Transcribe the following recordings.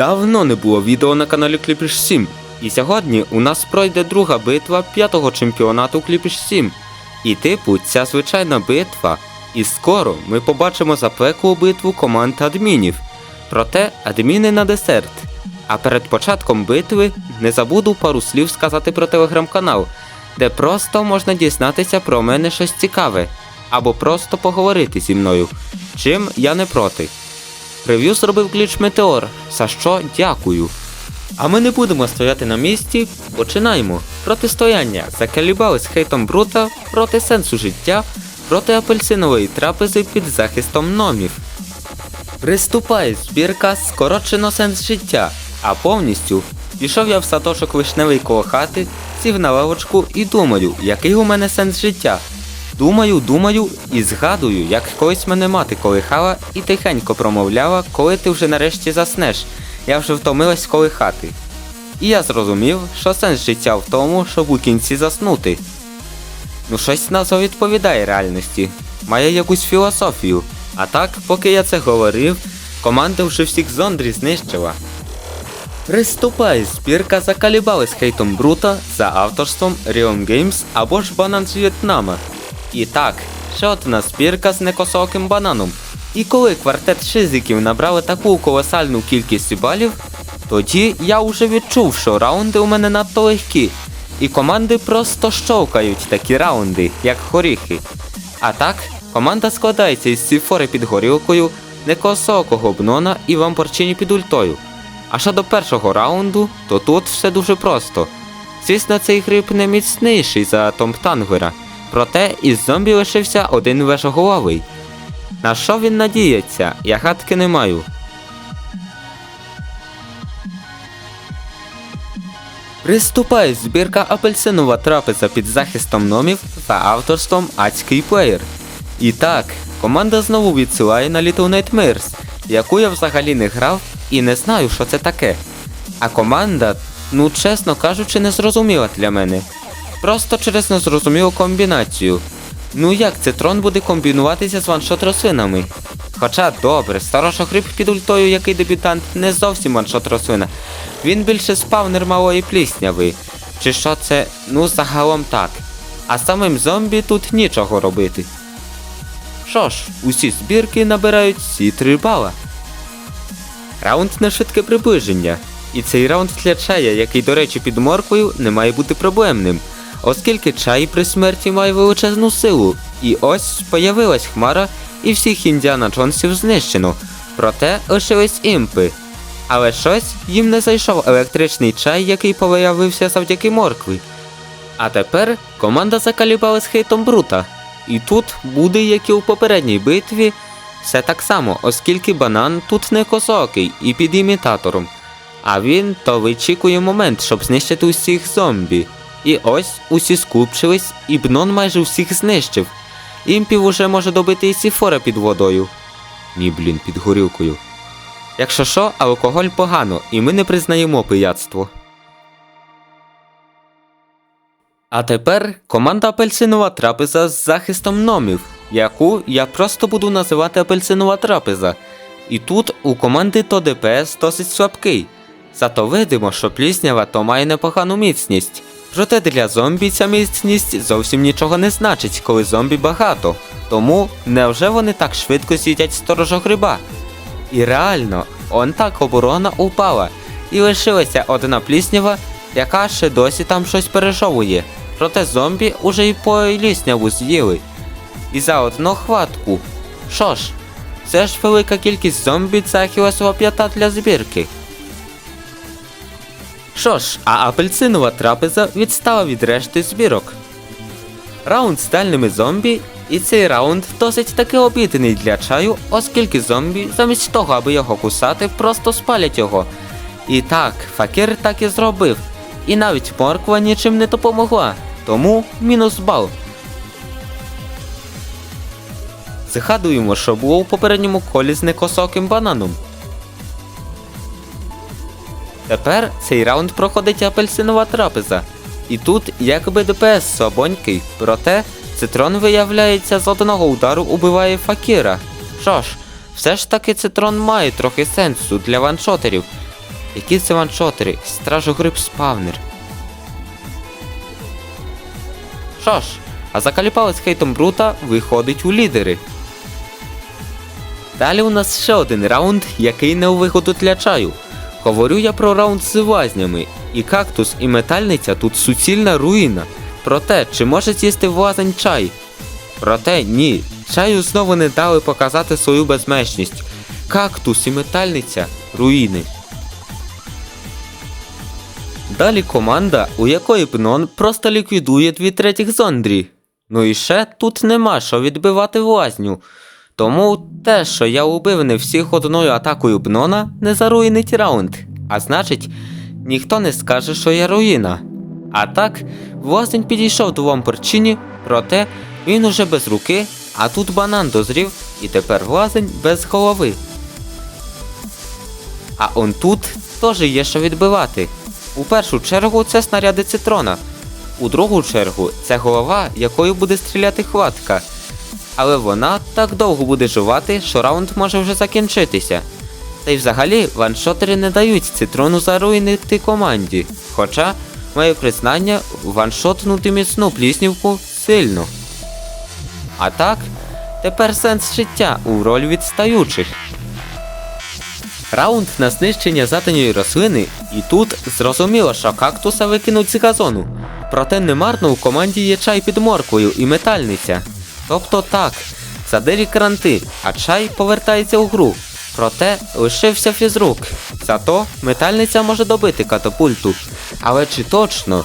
Давно не було відео на каналі Кліпіш 7. І сьогодні у нас пройде друга битва п'ятого чемпіонату Кліпіш 7. І типу, ця звичайна битва. І скоро ми побачимо запеклу битву команд адмінів. Проте адміни на десерт. А перед початком битви не забуду пару слів сказати про телеграм-канал, де просто можна дізнатися про мене щось цікаве, або просто поговорити зі мною. Чим я не проти. Прев'ю зробив гліч Метеор, за що дякую. А ми не будемо стояти на місці, починаємо. Протистояння закалібали з хейтом Брута проти сенсу життя, проти апельсинової трапези під захистом номів. Приступає збірка скорочено сенс життя, а повністю пішов я в садочок вишневий коло хати, сів на лавочку і думаю, який у мене сенс життя. Думаю, думаю і згадую, як колись мене мати колихала і тихенько промовляла, коли ти вже нарешті заснеш. Я вже втомилась колихати. І я зрозумів, що сенс життя в тому, щоб у кінці заснути. Ну, щось назва відповідає реальності, має якусь філософію. А так, поки я це говорив, команда вже всіх зондрі знищила. Приступай, збірка закалібали з хейтом Брута за авторством Rion Games або ж банан з В'єтнама. І так, ще одна збірка з некосоким бананом. І коли квартет шизиків набрали таку колосальну кількість балів, тоді я вже відчув, що раунди у мене надто легкі, і команди просто щовкають такі раунди, як горіхи. А так, команда складається із сіфори під горілкою, некосокого бнона і ламборчині під ультою. А що до першого раунду, то тут все дуже просто. Звісно, цей гриб не міцніший за Том Тангера, проте із зомбі лишився один вежоголовий. На що він надіється, я гадки не маю. Приступає збірка апельсинова трапеза під захистом номів за авторством Адський плеєр. І так, команда знову відсилає на Little Nightmares, яку я взагалі не грав і не знаю, що це таке. А команда, ну чесно кажучи, не зрозуміла для мене. Просто через незрозумілу комбінацію. Ну як цитрон буде комбінуватися з ваншот рослинами? Хоча добре, старошогриб під ультою, який дебютант, не зовсім ваншот рослина. Він більше спавнер малої плісняви. Чи що це, ну загалом так. А самим зомбі тут нічого робити. Що ж, усі збірки набирають всі три бала. Раунд на швидке приближення. І цей раунд для чая, який, до речі, під морквою, не має бути проблемним, оскільки чай при смерті має величезну силу. І ось появилась хмара, і всіх індіана Джонсів знищено. Проте лишились імпи. Але щось їм не зайшов електричний чай, який появився завдяки моркві. А тепер команда закалібала з хейтом Брута. І тут буде, як і у попередній битві, все так само, оскільки банан тут не косокий і під імітатором. А він то вичікує момент, щоб знищити усіх зомбі. І ось усі скупчились, і бнон майже всіх знищив. Імпів уже може добити і сіфора під водою. Ні, блін, під горілкою. Якщо що, алкоголь погано, і ми не признаємо пияцтво. А тепер команда апельсинова трапеза з захистом номів, яку я просто буду називати апельсинова трапеза. І тут у команди то ДПС досить слабкий. Зато видимо, що пліснява то має непогану міцність. Проте для зомбі ця міцність зовсім нічого не значить, коли зомбі багато. Тому невже вони так швидко з'їдять сторожогриба? І реально, он так оборона упала, і лишилася одна пліснява, яка ще досі там щось пережовує. Проте зомбі уже й по лісняву з'їли. І за одну хватку. Що ж, це ж велика кількість зомбі це ахілесова п'ята для збірки. Що ж, а апельсинова трапеза відстала від решти збірок. Раунд з дальними зомбі, і цей раунд досить таки обідений для чаю, оскільки зомбі, замість того, аби його кусати, просто спалять його. І так, факір так і зробив. І навіть морква нічим не допомогла, тому мінус бал. Згадуємо, що було у попередньому колі з некосоким бананом. Тепер цей раунд проходить апельсинова трапеза. І тут якби ДПС слабонький, проте цитрон виявляється з одного удару убиває факіра. Що ж, все ж таки цитрон має трохи сенсу для ваншотерів. Які це ваншотери? Стражогриб спавнер. Що ж, а закаліпали з хейтом Брута виходить у лідери. Далі у нас ще один раунд, який не у вигоду для чаю. Говорю я про раунд з вазнями, і кактус, і метальниця тут суцільна руїна. Проте, чи може з'їсти влазень чай? Проте ні, чаю знову не дали показати свою безмежність. Кактус і метальниця руїни. Далі команда, у якої Пнон просто ліквідує дві третіх зондрі. Ну і ще тут нема що відбивати влазню. Тому те, що я убив не всіх одною атакою Бнона, не заруїнить раунд. А значить, ніхто не скаже, що я руїна. А так, влазнень підійшов до Вамперчині, проте він уже без руки, а тут банан дозрів, і тепер влазень без голови. А он тут теж є що відбивати. У першу чергу це снаряди цитрона. У другу чергу це голова, якою буде стріляти хватка. Але вона так довго буде жувати, що раунд може вже закінчитися. Та й взагалі ваншотери не дають цитрону заруїнити команді. Хоча, моє признання, ваншотнути міцну пліснівку сильно. А так, тепер сенс життя у роль відстаючих. Раунд на знищення заданої рослини, і тут зрозуміло, що кактуса викинуть з газону. Проте немарно у команді є чай під морквою і метальниця. Тобто так, задирі кранти, а чай повертається у гру. Проте лишився фізрук. Зато метальниця може добити катапульту. Але чи точно?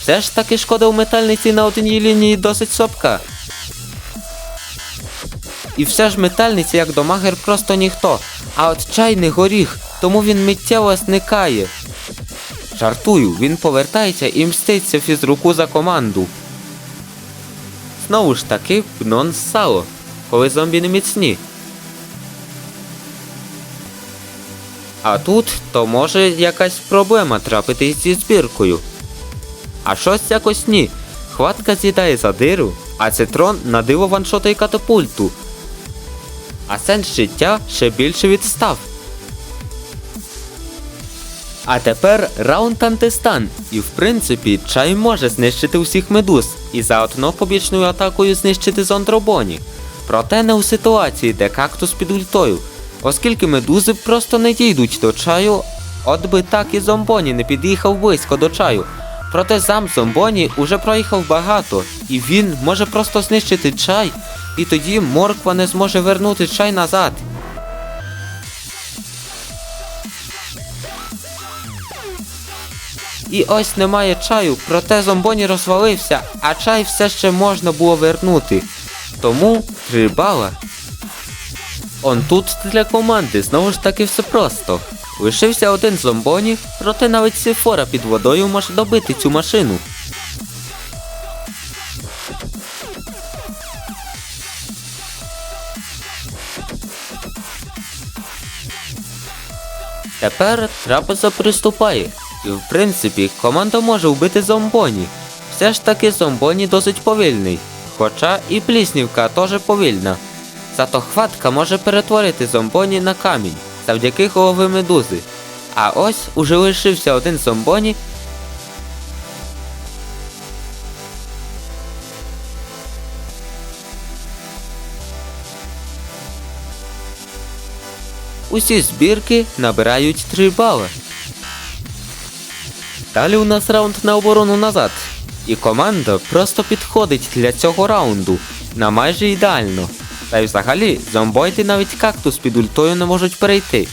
Все ж таки шкода у метальниці на одній лінії досить слабка. І все ж метальниця як домагер просто ніхто. А от чай не горіх, тому він миттєво зникає. Жартую, він повертається і мститься фізруку за команду. Знову ж таки, пнон сало, коли зомбі не міцні. А тут то може якась проблема трапитись зі збіркою. А щось якось ні. Хватка з'їдає задиру, а цитрон на диво ваншотає катапульту. А сенс життя ще більше відстав. А тепер раунд антистан, і в принципі чай може знищити усіх медуз і заодно побічною атакою знищити зондробоні. Проте не у ситуації, де кактус під ультою, оскільки медузи просто не дійдуть до чаю, от би так і зомбоні не під'їхав близько до чаю. Проте сам зомбоні уже проїхав багато, і він може просто знищити чай, і тоді морква не зможе вернути чай назад. І ось немає чаю, проте зомбоні розвалився, а чай все ще можна було вернути. Тому три бала. Он тут для команди знову ж таки все просто. Лишився один зомбоні, проте навіть сифора під водою може добити цю машину. Тепер трапеза приступає. В принципі, команда може вбити зомбоні. Все ж таки зомбоні досить повільний. Хоча і пліснівка теж повільна. Зато хватка може перетворити зомбоні на камінь завдяки голови медузи. А ось уже лишився один зомбоні. Усі збірки набирають 3 бали. Далі у нас раунд на оборону назад. І команда просто підходить для цього раунду на майже ідеально. Та й взагалі зомбойти навіть кактус під ультою не можуть перейти.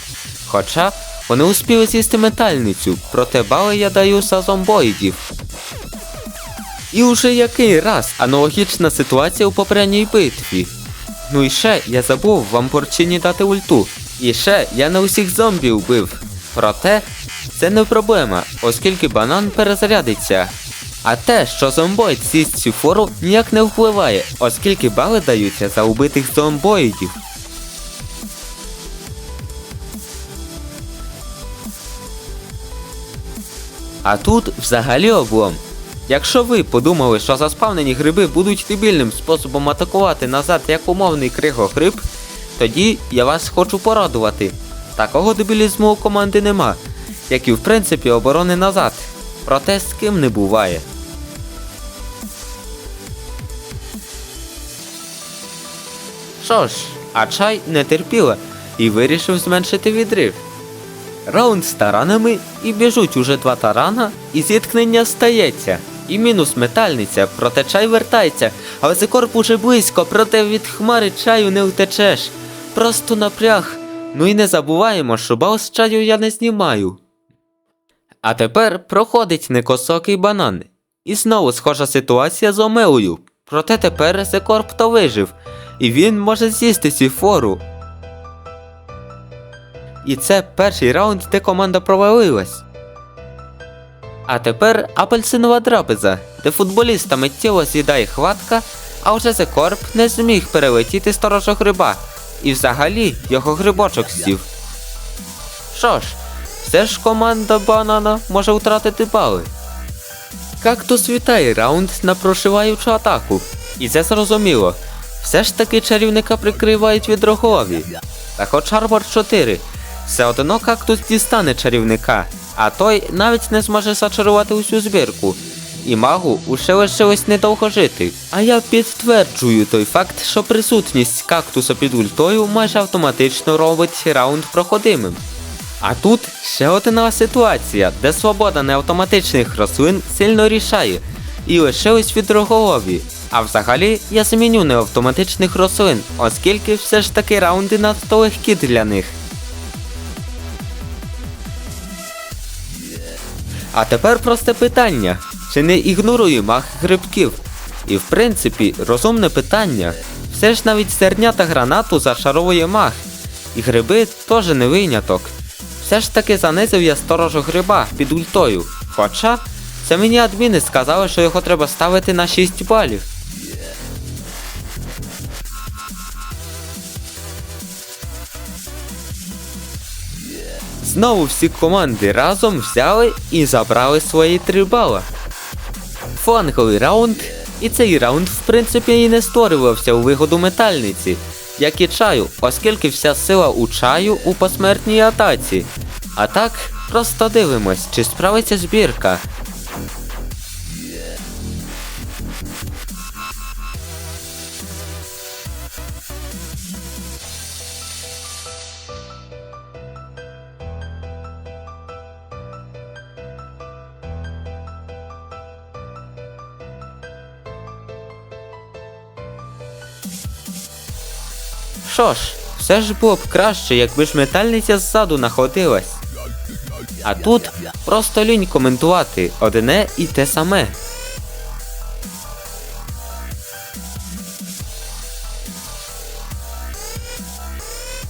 Хоча вони успіли з'їсти метальницю, проте бали я даю за зомбоїдів. І уже який раз аналогічна ситуація у попередній битві. Ну і ще я забув вам порчині дати ульту. І ще я не усіх зомбі вбив. Проте це не проблема, оскільки банан перезарядиться. А те, що зомбоїд з'їсть цю фору, ніяк не впливає, оскільки бали даються за убитих зомбоїдів. А тут взагалі облом. Якщо ви подумали, що заспавнені гриби будуть дебільним способом атакувати назад як умовний кригогриб, тоді я вас хочу порадувати. Такого дебілізму у команди нема. Як і в принципі оборони назад. Проте з ким не буває. Що ж, а чай не терпіла і вирішив зменшити відрив. Раунд з таранами і біжуть уже два тарана, і зіткнення стається. І мінус метальниця, проте чай вертається, а Везикорп уже близько, проте від хмари чаю не втечеш. Просто напряг. Ну і не забуваємо, що бал з чаю я не знімаю. А тепер проходить некосокий банан. І знову схожа ситуація з Омеою. Проте тепер Зекорп то вижив, і він може з'їсти сіфору. І це перший раунд, де команда провалилась. А тепер апельсинова трапеза, де футболіста миттєво з'їдає хватка, а вже Зекорп не зміг перелетіти сторожого гриба, і взагалі його грибочок сів. Що ж, все ж команда банана може втратити бали. Кактус вітає раунд на прошиваючу атаку. І це зрозуміло. Все ж таки чарівника прикривають від. Та хоч Арбор 4, все одно кактус дістане чарівника, а той навіть не зможе зачарувати усю збірку. І магу уше лишилось недовго жити. А я підтверджую той факт, що присутність кактуса під ультою майже автоматично робить раунд проходимим. А тут ще одна ситуація, де свобода неавтоматичних рослин сильно рішає, і лишилось від роголові. А взагалі я зміню неавтоматичних рослин, оскільки все ж таки раунди надто легкі для них. А тепер просте питання: чи не ігнорує маг грибків? І в принципі, розумне питання. Все ж навіть зернята гранату зашаровує маг. І гриби теж не виняток. Все ж таки занизив я сторожу гриба під ультою. Хоча це мені адміни сказали, що його треба ставити на 6 балів. Знову всі команди разом взяли і забрали свої 3 бала. Фланговий раунд, і цей раунд, в принципі, і не створювався у вигоду метальниці, як і чаю, оскільки вся сила у чаю у посмертній атаці. А так, просто дивимось, чи справиться збірка. Що ж, все ж було б краще, якби ж метальниця ззаду находилась. А тут просто лінь коментувати одне і те саме.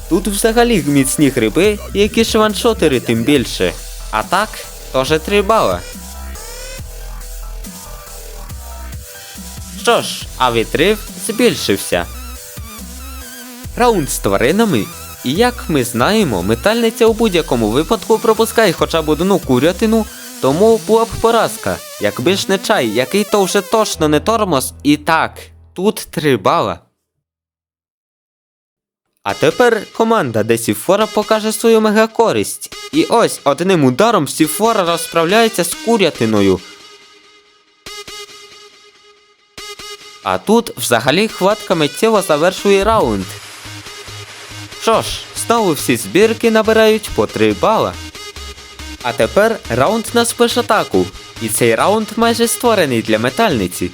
Тут взагалі міцні гриби, які ж ваншотери тим більше. А так, теж 3 бала. Що ж, а відрив збільшився. Раунд з тваринами. І як ми знаємо, метальниця у будь-якому випадку пропускає хоча б одну курятину, тому була б поразка. Якби ж не чай, який то вже точно не тормоз, і так, тут 3 бала. А тепер команда, де Сіфора покаже свою мегакористь. І ось одним ударом Сіфора розправляється з курятиною. А тут взагалі хватка миттєво завершує раунд. Що ж, знову всі збірки набирають по 3 бала. А тепер раунд на спешатаку. І цей раунд майже створений для метальниці.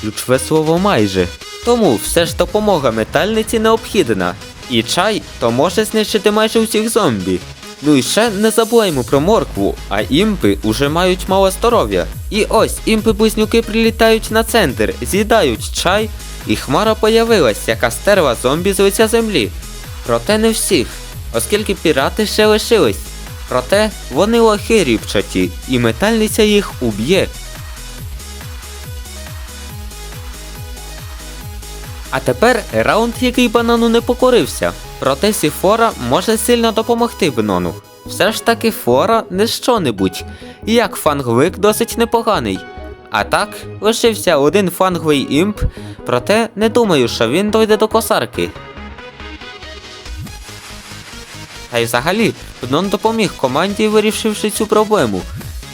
Ключове слово майже. Тому все ж допомога метальниці необхідна. І чай то може знищити майже усіх зомбі. Ну і ще не забуваємо про моркву, а імпи уже мають мало здоров'я. І ось імпи близнюки прилітають на центр, з'їдають чай, і хмара появилась, яка стерла зомбі з лиця землі. Проте не всіх, оскільки пірати ще лишились. Проте вони лохи ріпчаті, і метальниця їх уб'є. А тепер раунд, який банану не покорився. Проте Сіфора може сильно допомогти Бенону. Все ж таки фора не що-небудь, як фанговик досить непоганий. А так, лишився один фанговий імп, проте не думаю, що він дойде до косарки. Та й взагалі, Бнон допоміг команді, вирішивши цю проблему.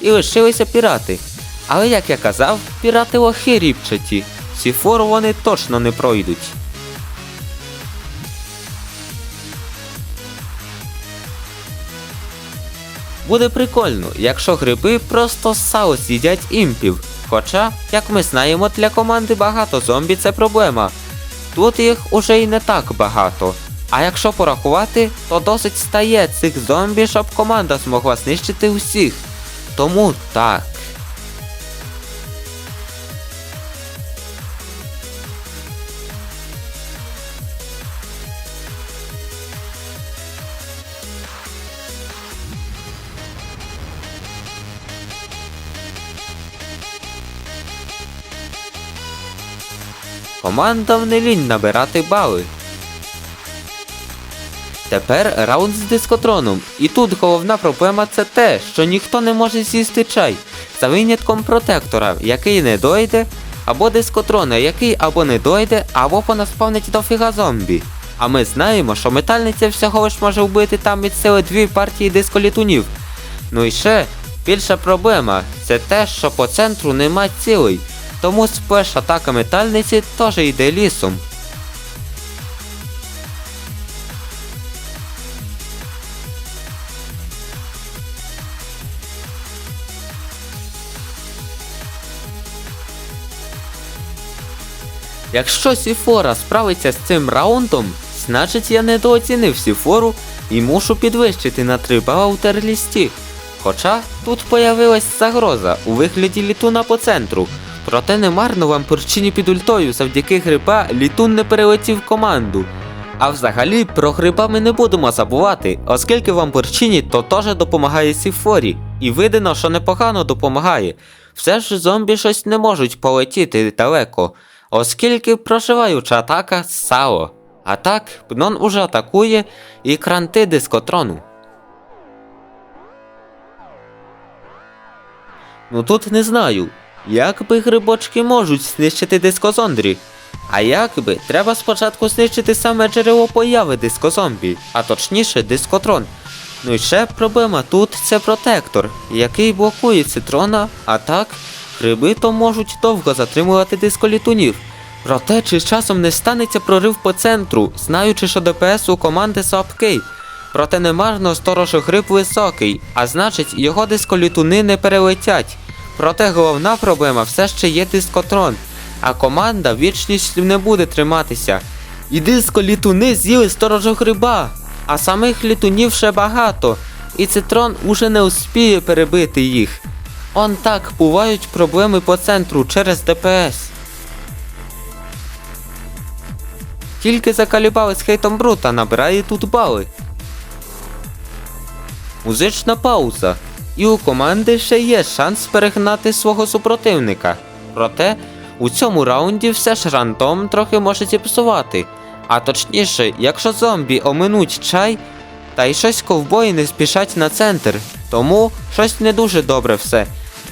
І лишилися пірати. Але як я казав, пірати лохи ріпчаті. Сіфору вони точно не пройдуть. Буде прикольно, якщо гриби просто сало з'їдять імпів. Хоча, як ми знаємо, для команди багато зомбі це проблема. Тут їх уже й не так багато. А якщо порахувати, то досить стає цих зомбі, щоб команда змогла знищити усіх. Тому так. Командам не лінь набирати бали. Тепер раунд з дискотроном. І тут головна проблема це те, що ніхто не може з'їсти чай. За винятком протектора, який не дойде, або дискотрона, який або не дойде, або понаспавнить дофіга зомбі. А ми знаємо, що метальниця всього лиш може вбити там від сили дві партії дисколітунів. Ну і ще більша проблема це те, що по центру нема цілей. Тому сплеш атака метальниці теж йде лісом. Якщо Сіфора справиться з цим раундом, значить я недооцінив Сіфору і мушу підвищити на 3 бала у терлісті. Хоча тут появилась загроза у вигляді літуна по центру. Проте немарно вам перчині під ультою завдяки гриба літун не перелетів команду. А взагалі про гриба ми не будемо забувати, оскільки вам перчині то теж допомагає Сіфорі, і видно, що непогано допомагає. Все ж зомбі щось не можуть полетіти далеко, оскільки проживаюча атака сало. А так, Пнон уже атакує і кранти дискотрону. Ну тут не знаю. Як би грибочки можуть знищити дискозондрі? А як би, треба спочатку знищити саме джерело появи дискозомбі, а точніше дискотрон. Ну і ще проблема тут це протектор, який блокує цитрона, а так, гриби то можуть довго затримувати дисколітунів. Проте чи з часом не станеться прорив по центру, знаючи, що ДПС у команди слабкий. Проте немарно сторожу гриб високий, а значить його дисколітуни не перелетять. Проте головна проблема все ще є дискотрон, а команда вічність не буде триматися. І дисколітуни з'їли сторожу гриба, а самих літунів ще багато, і цитрон уже не успіє перебити їх. Он так бувають проблеми по центру через ДПС. Тільки закалібали з хейтом Брута набирає тут бали. Музична пауза. І у команди ще є шанс перегнати свого супротивника. Проте у цьому раунді все ж рандом трохи може зіпсувати. А точніше, якщо зомбі оминуть чай, та й щось ковбої не спішать на центр, тому щось не дуже добре все.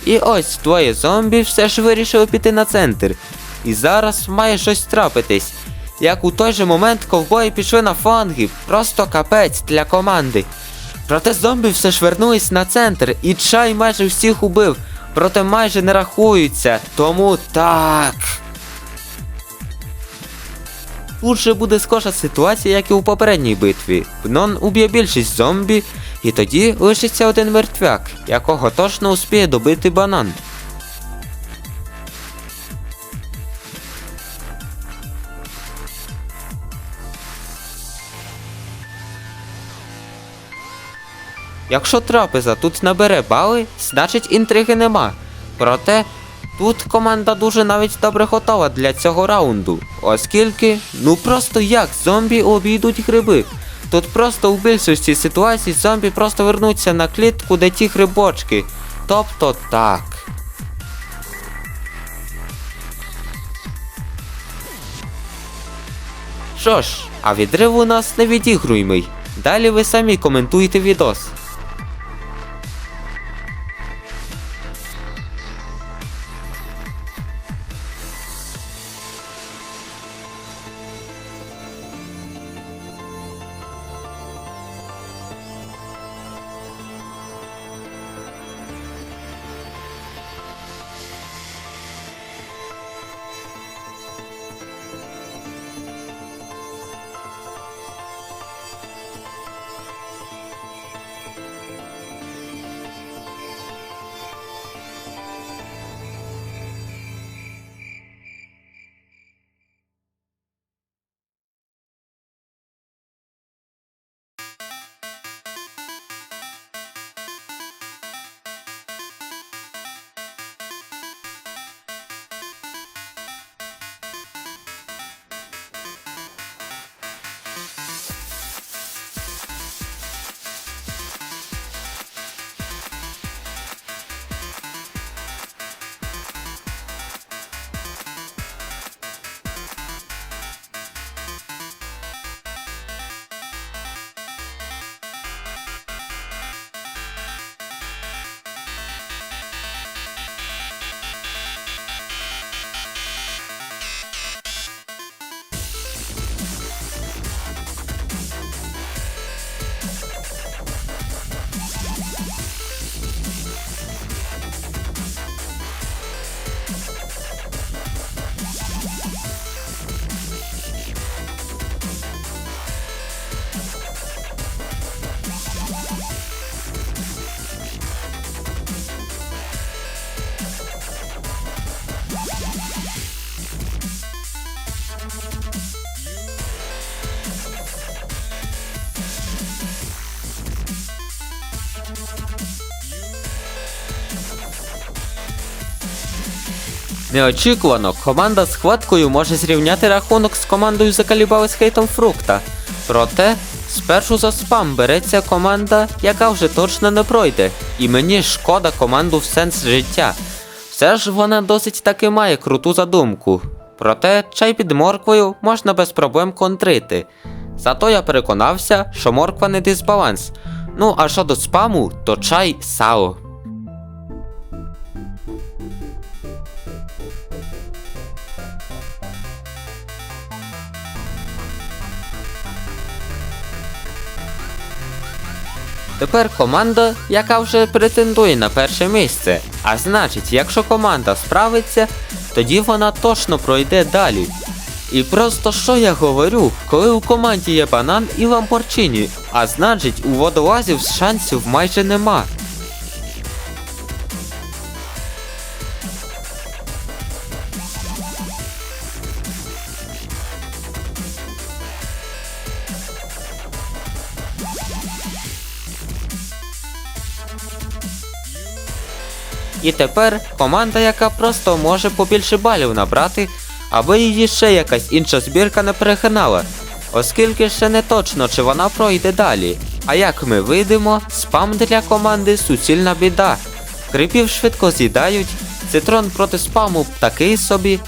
І ось двоє зомбі все ж вирішили піти на центр. І зараз має щось трапитись. Як у той же момент ковбої пішли на фланги, просто капець для команди. Проте зомбі все ж вернулись на центр, і чай майже всіх убив, проте майже не рахуються, тому так. Тут же буде схожа ситуація, як і у попередній битві. Пнон уб'є більшість зомбі, і тоді лишиться один мертвяк, якого точно успіє добити банан. Якщо трапеза тут набере бали, значить інтриги нема. Проте тут команда дуже навіть добре готова для цього раунду, оскільки, ну просто як зомбі обійдуть гриби. Тут просто у більшості ситуацій зомбі просто вернуться на клітку, де ті грибочки. Тобто так. Що ж, а відрив у нас не відігруймий. Далі ви самі коментуйте відос. Неочікувано команда з хваткою може зрівняти рахунок з командою Закалібали з хейтом фрукта. Проте, спершу за спам береться команда, яка вже точно не пройде. І мені шкода команду в сенс життя. Все ж вона досить таки має круту задумку. Проте чай під морквою можна без проблем контрити. Зато я переконався, що морква не дисбаланс. Ну а щодо спаму, то чай сао. Тепер команда, яка вже претендує на перше місце. А значить, якщо команда справиться, тоді вона точно пройде далі. І просто що я говорю, коли у команді є банан і ламборчині, а значить у водолазів шансів майже нема. І тепер команда, яка просто може побільше балів набрати, аби її ще якась інша збірка не перегинала, оскільки ще не точно, чи вона пройде далі. А як ми видимо, спам для команди суцільна біда. Крипів швидко з'їдають, цитрон проти спаму такий собі.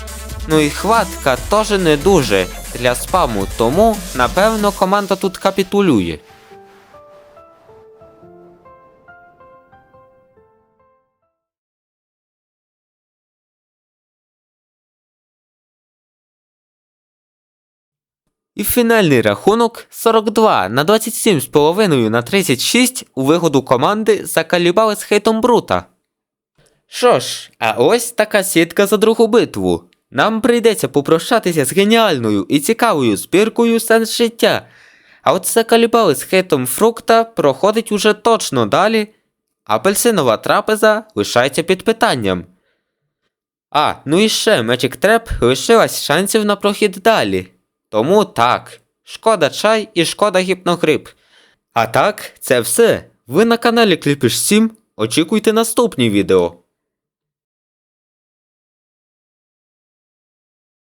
Ну і хватка теж не дуже для спаму, тому напевно команда тут капітулює. І фінальний рахунок 42 на 27,5 на 36 у вигоду команди закалібали з хейтом Брута. Що ж, а ось така сітка за другу битву. Нам прийдеться попрощатися з геніальною і цікавою збіркою сенс життя. А от закалібали з хейтом фрукта проходить уже точно далі. Апельсинова трапеза лишається під питанням. А, ну і ще Magic Trap лишилась шансів на прохід далі. Тому так, шкода чай і шкода гіпногрип. А так, це все. Ви на каналі Кліпіш 7. Очікуйте наступні відео.